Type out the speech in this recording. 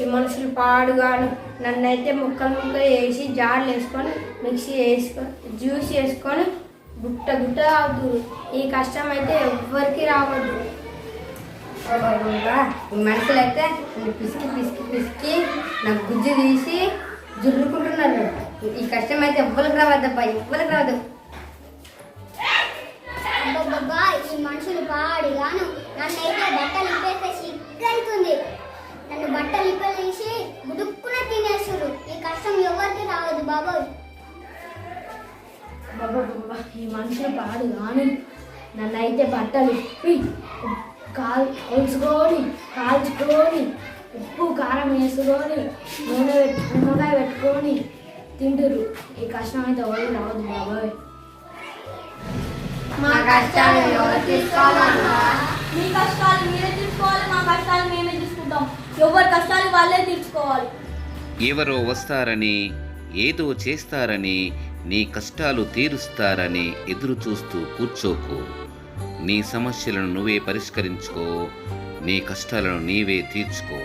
ఈ మనుషులు పాడుగాను. నన్నైతే ముక్కలు ముక్కలు వేసి జార్లు వేసుకొని మిక్సీ వేసుకొని జ్యూస్ వేసుకొని గుట్ట గుట్ట తాగుతురు. ఈ కష్టం అయితే ఎవ్వరికి రావద్దు. ఈ మనుషులు అయితే పిసికి పిసికి పిసికి నా గుజ్జు తీసి జుర్రుకుంటున్నారు ఈ కష్టం అయితే ఎవ్వరికి రావద్దబ్బా ఎవ్వరికి రావద్దు. ఈ మనుషులు పాడుగాను. నన్నైతే బట్టలు ఇప్పేస్తే సిగ్గైతుంది. నన్ను ఈ మనుషులు పాడుగాను నన్నైతే బట్టలు ఇప్పి కాల్ కాల్చుకొని కాల్చుకొని ఉప్పు కారం వేసుకొని నూనె పెట్టు నిమ్మకాయ పెట్టుకొని తింటురు ఈ కష్టం అయితే ఎవరికి రావద్దు బాబాయ్. మా కష్టాలు ఎవరు తీసుకోవాలన్నా? మీ కష్టాలు మీరే తీసుకోవాలి మా కష్టాలు మేమే తీసుకుంటాం. ఎవరి కష్టాలు వాళ్ళే తీర్చుకోవాలి. ఎవరో వస్తారని ఏదో చేస్తారని నీ కష్టాలు తీరుస్తారని ఎదురు చూస్తూ కూర్చోకు. నీ సమస్యలను నువ్వే పరిష్కరించుకో నీ కష్టాలను నీవే తీర్చుకో.